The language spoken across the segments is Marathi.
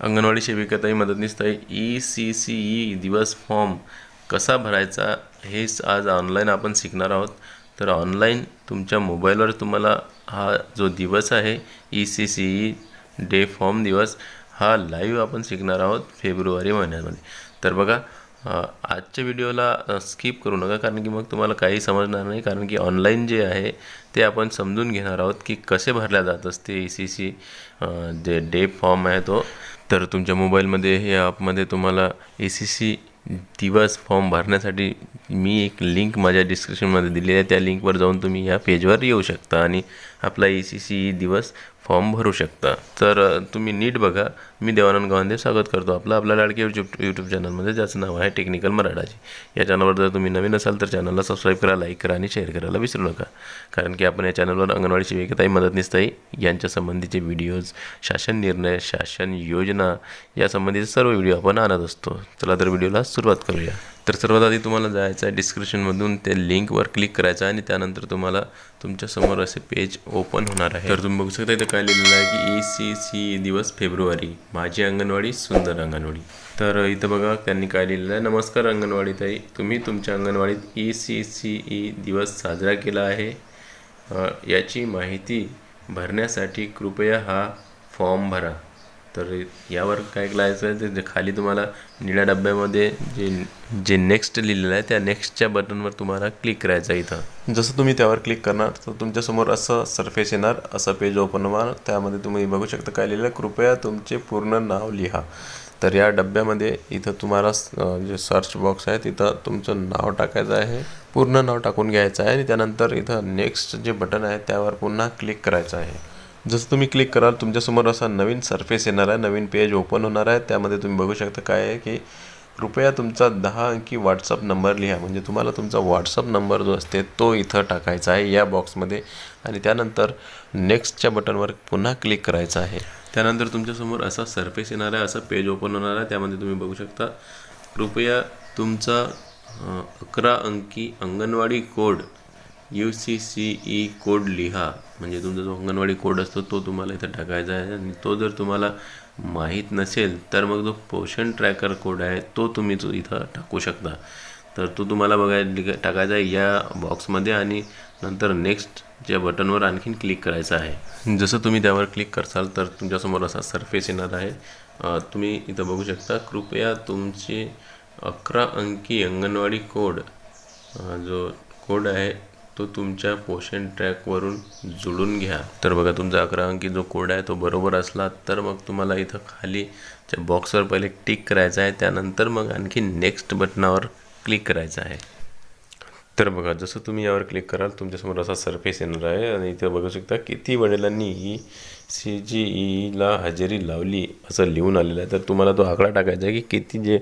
अंगणवाडी सेविकाताई मदतनीसताई ई सी सी ई दिवस फॉर्म कसा भरायचा हेच आज ऑनलाईन आपण शिकणार आहोत. तर ऑनलाईन तुमच्या मोबाईलवर तुम्हाला हा जो दिवस आहे E C C E day form दिवस हा लाईव्ह आपण शिकणार आहोत फेब्रुवारी महिन्यामध्ये. तर बघा आजच्या व्हिडिओला स्किप करू नका कारण की मग तुम्हाला काही समजणार नाही कारण की ऑनलाईन जे आहे ते आपण समजून घेणार आहोत की कसे भरल्या जात असते E C C J day form आहे तो. तर तुमच्या मोबाईलमध्ये हे ॲपमध्ये तुम्हाला ए सी सी दिवस फॉर्म भरण्यासाठी मी एक लिंक माझ्या डिस्क्रिप्शनमध्ये दिली आहे. त्या लिंकवर जाऊन तुम्ही या पेजवर येऊ शकता आणि आपला ई सी सी दिवस फॉर्म भरू शकता. तर तुम्ही नीट बघा. मी देवानंद गावंदेव स्वागत करतो आपलं. आपल्या लाडके यूट्यूब यूट्यूब चॅनलमध्ये ज्याचं नाव आहे टेक्निकल मराठाची या चॅनलवर जर तुम्ही नवीन असाल तर चॅनलला सबस्क्राईब करा लाईक करा आणि शेअर करायला विसरू नका. कारण की आपण या चॅनलवर अंगणवाडी मदत मदतनीसताई यांच्या संबंधीचे व्हिडिओज शासन निर्णय शासन योजना यासंबंधीचे सर्व व्हिडिओ आपण आणत असतो. चला तर व्हिडिओला सुरुवात करूया. तर सर्वात आधी तुम्हाला जायचं आहे डिस्क्रिप्शनमधून ते लिंकवर क्लिक करायचं आहे आणि त्यानंतर तुम्हाला तुमच्यासमोर असे पेज ओपन होणार आहे. तर तुम्ही बघू शकता इथं काय लिहिलेलं आहे की ई सी सी दिवस फेब्रुवारी. माझी अंगणवाडी सुंदर अंगणवाडी. तर इथं बघा त्यांनी काय लिहिलेलं आहे? नमस्कार अंगणवाडी ताई. तुम्ही तुमच्या अंगणवाडीत ई सी सी ई दिवस साजरा केला आहे. याची माहिती भरण्यासाठी कृपया हा फॉर्म भरा. तर यावर काय करायचं आहे? ते जे खाली तुम्हाला निळ्या डब्यामध्ये जे जे नेक्स्ट लिहिलेलं आहे त्या नेक्स्टच्या बटनवर तुम्हाला क्लिक करायचं आहे इथं. जसं तुम्ही त्यावर क्लिक करणार तर तुमच्यासमोर असं सरफेस येणार असं पेज ओपन होणार. त्यामध्ये तुम्ही बघू शकता काय लिहिलं आहे. कृपया तुमचे पूर्ण नाव लिहा. तर या डब्यामध्ये इथं तुम्हाला जे सर्च बॉक्स आहे तिथं तुमचं नाव टाकायचं आहे. पूर्ण नाव टाकून घ्यायचं आहे आणि त्यानंतर इथं नेक्स्ट जे बटन आहे त्यावर पुन्हा क्लिक करायचं आहे. जसं तुम्ही क्लिक कराल तुमच्यासमोर असा नवीन सरफेस येणार आहे नवीन पेज ओपन होणार आहे. त्यामध्ये तुम्ही बघू शकता काय आहे की कृपया तुमचा दहा अंकी व्हॉट्सअप नंबर लिहा. म्हणजे तुम्हाला तुमचा व्हॉट्सअप नंबर जो असते तो इथं टाकायचा आहे या बॉक्समध्ये आणि त्यानंतर नेक्स्टच्या बटनवर पुन्हा क्लिक करायचं आहे. त्यानंतर तुमच्यासमोर असा सरफेस येणार आहे असं पेज ओपन होणार आहे. त्यामध्ये तुम्ही बघू शकता कृपया तुमचा अकरा अंकी anganwadi code U C C E code लिहा. म्हणजे तुमचा जो अंगणवाडी कोड असतो तो तुम्हाला इथं टाकायचा आहे आणि तो जर तुम्हाला माहीत नसेल तर मग जो पोषण ट्रॅकर कोड आहे तो तुम्ही तो इथं टाकू शकता. तर तो तुम्हाला बघायला टाकायचा आहे या बॉक्समध्ये आणि नंतर नेक्स्टच्या बटनवर आणखीन क्लिक करायचं आहे. जसं तुम्ही त्यावर क्लिक करसाल तर तुमच्यासमोर असा सरफेस येणार आहे. तुम्ही इथं बघू शकता कृपया तुमचे अकरा अंकी अंगणवाडी कोड जो कोड आहे तो तुमच्या पोषण ट्रॅकवरून जुळून घ्या. तर बघा तुमचा अकरा अंकी जो कोड आहे तो बरोबर असला तर मग तुम्हाला इथं खाली त्या बॉक्सवर पहिले टिक करायचं आहे. त्यानंतर मग आणखी नेक्स्ट बटनावर क्लिक करायचं आहे. तर बघा जसं तुम्ही यावर क्लिक कराल तुमच्यासमोर असा सरफेस येणार आहे आणि इथं बघू शकता किती वडिलांनी ही सी जी ईला हजेरी लावली असं लिहून आलेलं आहे. तर तुम्हाला तो आकडा टाकायचा आहे की किती जे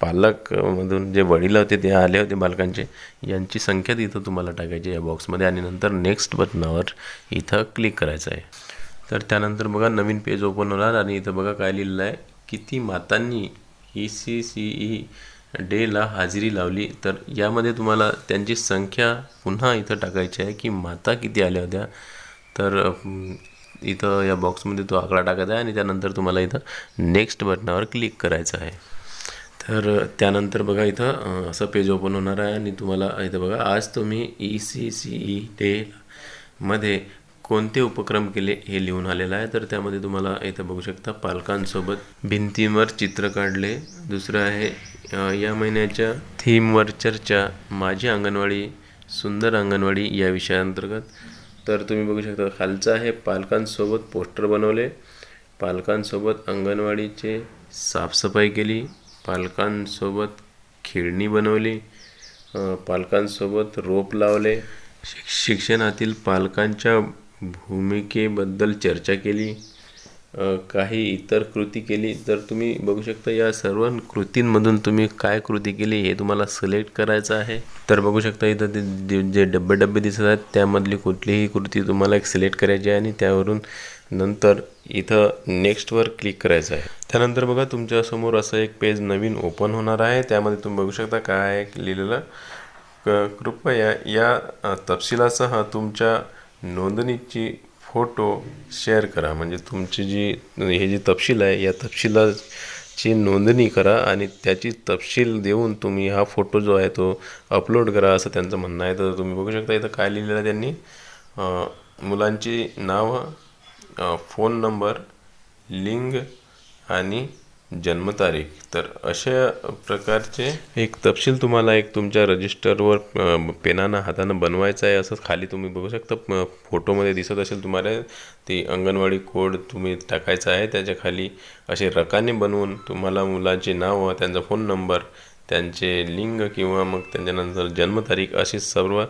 पालकमधून जे वडील होते ते आले होते बालकांचे यांची संख्या तिथं तुम्हाला टाकायची आहे या बॉक्समध्ये आणि नंतर नेक्स्ट बटनावर इथं क्लिक करायचं आहे. तर त्यानंतर बघा नवीन पेज ओपन होणार आणि इथं बघा काय लिहिलेलं आहे. किती मातांनी ई सी सी ई डेला हजेरी लावली तर यामध्ये तुम्हाला त्यांची संख्या पुन्हा इथं टाकायची आहे की माता किती आल्या होत्या. तर इथं या बॉक्समध्ये तो आकडा टाकायचा आहे आणि त्यानंतर तुम्हाला इथं नेक्स्ट बटनावर क्लिक करायचं आहे. तर त्यानंतर बघा इथं असं पेज ओपन होणार आहे आणि तुम्हाला इथं बघा आज तुम्ही ई सी सी ई डेमध्ये कोणते उपक्रम केले हे लिहून आलेलं आहे. तर त्यामध्ये तुम्हाला इथं बघू शकता पालकांसोबत भिंतींवर चित्र काढले. दुसरं आहे या महिन्याच्या थीमवर चर्चा माझी अंगणवाडी सुंदर अंगणवाडी या विषयाअंतर्गत तर तुम्ही बघू शकता खालचं आहे पालकांसोबत पोस्टर बनवले. पालकांसोबत अंगणवाडीचे साफसफाई केली. पालकांसोबत खेळणी बनवली. पालकांसोबत रोप लावले. शिक्षणातील पालकांच्या भूमिकेबद्दल चर्चा केली. काही इतर कृती केली तर तुम्ही बघू शकता या सर्व कृतींमधून तुम्ही काय कृती केली हे तुम्हाला सिलेक्ट करायचं आहे. तर बघू शकता इथं ते जे- जे डब्बे डब्बे दिसत आहेत त्यामधली कुठलीही कृती तुम्हाला एक सिलेक्ट करायची आहे आणि त्यावरून नंतर इथं नेक्स्टवर क्लिक करायचं आहे. त्यानंतर बघा तुमच्यासमोर असं एक पेज नवीन ओपन होणार आहे. त्यामध्ये तुम्ही बघू शकता काय आहे लिहिलेलं. क कृपया या तपशिलासह तुमच्या नोंदणीची फोटो शेअर करा. म्हणजे तुमची जी हे जी तपशील आहे या तपशिलाची नोंदणी करा आणि त्याची तपशील देऊन तुम्ही हा फोटो जो आहे तो अपलोड करा असं त्यांचं म्हणणं आहे. तर तुम्ही बघू शकता इथं काय लिहिलेलं आहे त्यांनी. मुलांची नावं फोन नंबर लिंग आणि जन्मतारीख. तर अशा प्रकारचे एक तपशील तुम्हाला एक तुमच्या रजिस्टरवर पेनानं हातानं बनवायचं आहे असं खाली तुम्ही बघू शकता. फोटोमध्ये दिसत असेल तुम्हाला ती अंगणवाडी कोड तुम्ही टाकायचा आहे. त्याच्याखाली असे रकाने बनवून तुम्हाला मुलांचे नाव त्यांचा फोन नंबर त्यांचे लिंग किंवा मग त्यांच्यानंतर जन्मतारीख अशी सर्व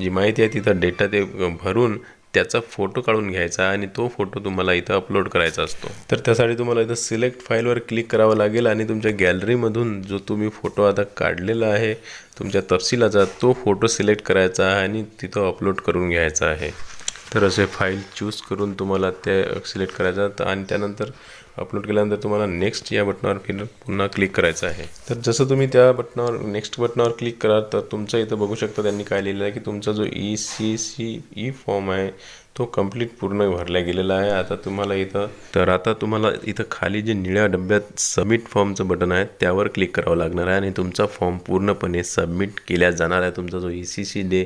जी माहिती आहे तिथं डेटा ते भरून त्याचा फोटो काढून घ्यायचा आणि तो फोटो तुम्हाला इथं अपलोड करायचा असतो. तर त्यासाठी तुम्हाला इथं सिलेक्ट फाईलवर क्लिक करावं लागेल आणि तुमच्या गॅलरीमधून जो तुम्ही फोटो आता काढलेला आहे तुमच्या तपशिलाचा तो फोटो सिलेक्ट करायचा आहे आणि तिथं अपलोड करून घ्यायचा आहे. तर असे फाईल चूज करून तुम्हाला ते सिलेक्ट करायचं तर आणि त्यानंतर अपलोड केल्यानंतर तुम्हाला नेक्स्ट या बटनावर फिर पुन्हा क्लिक करायचं आहे. तर जसं तुम्ही त्या बटनावर नेक्स्ट बटनावर क्लिक कराल तर तुमचं इथं बघू शकता त्यांनी काय लिहिलं आहे की तुमचा जो E C C E form आहे तो कंप्लीट पूर्ण भरला गेलेला आहे. आता तुम्हाला इथं तर आता तुम्हाला इथं खाली जे निळ्या डब्यात सबमिट फॉर्मचं बटन आहे त्यावर क्लिक करावं लागणार आहे आणि तुमचा फॉर्म पूर्णपणे सबमिट केल्या जाणार आहे. तुमचा जो ई सी सी डे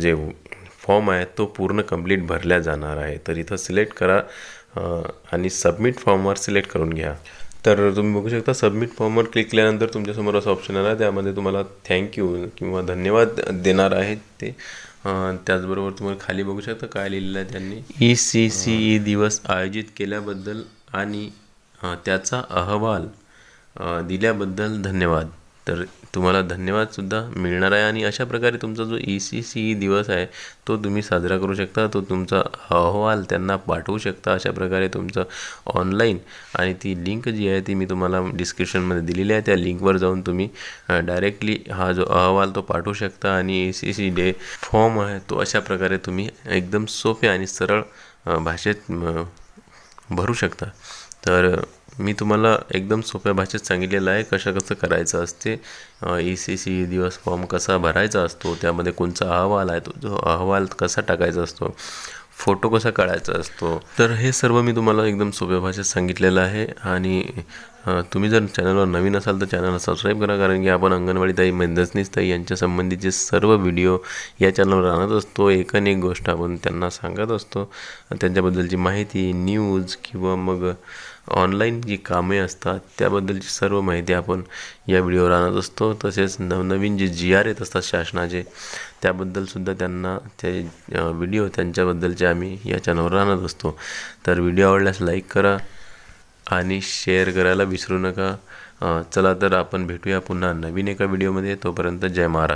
जे फॉर्म आहे तो पूर्ण कंप्लीट भरल्या जाणार आहे. तर इथं सिलेक्ट करा. आणि सबमिट फॉर्मवर सिलेक्ट करून घ्या. तर तुम्ही बघू शकता सबमिट फॉर्मवर क्लिक केल्यानंतर तुमच्यासमोर असं ऑप्शन आला. त्यामध्ये तुम्हाला थँक्यू किंवा धन्यवाद देणार आहेत ते. त्याचबरोबर तुम्हाला खाली बघू शकता काय लिहिलेलं आहे त्यांनी. ई सी सी ई दिवस आयोजित केल्याबद्दल आणि त्याचा अहवाल दिल्याबद्दल धन्यवाद. तर तुम्हाला धन्यवादसुद्धा मिळणार आहे आणि अशा प्रकारे तुमचा जो ई सी सी ई दिवस आहे तो तुम्ही साजरा करू शकता. तो तुमचा अहवाल त्यांना पाठवू शकता अशा प्रकारे तुमचं ऑनलाईन आणि ती लिंक जी आहे ती मी तुम्हाला डिस्क्रिप्शनमध्ये दिलेली आहे. त्या लिंकवर जाऊन तुम्ही डायरेक्टली हा जो अहवाल तो पाठवू शकता. आणि E C C day form आहे तो अशा प्रकारे तुम्ही एकदम सोपे आणि सरळ भाषेत भरू शकता. तर मी तुम्हाला एकदम सोप्या भाषेत सांगितलेलं आहे कसं कसं करायचं असते ई सी सी दिवस फॉर्म कसा भरायचा असतो त्यामध्ये कोणचा अहवाल आहे तो जो अहवाल कसा टाकायचा असतो फोटो कसा काढायचा असतो. तर हे सर्व मी तुम्हाला एकदम सोप्या भाषेत सांगितलेलं आहे आणि तुम्ही जर चॅनलवर नवीन असाल तर चॅनलला सबस्क्राईब करा कारण की आपण अंगणवाडी ताई मेंदसनीस ताई यांच्या संबंधीचे सर्व व्हिडिओ या चॅनलवर आणत असतो एक आणि एक गोष्ट आपण त्यांना सांगत असतो. त्यांच्याबद्दलची माहिती न्यूज किंवा मग ऑनलाईन जी कामे असतात त्याबद्दलची सर्व माहिती आपण या व्हिडिओवर आणत असतो. तसेच नवनवीन जे जी आर येत असतात शासनाचे त्याबद्दलसुद्धा त्यांना ते व्हिडिओ त्यांच्याबद्दलचे आम्ही या चॅनलवर आणत असतो. तर व्हिडिओ आवडल्यास लाईक करा आणि शेअर करायला विसरू नका. चला तर आपण भेटूया पुन्हा नवीन एका व्हिडिओमध्ये. तोपर्यंत जय महाराज.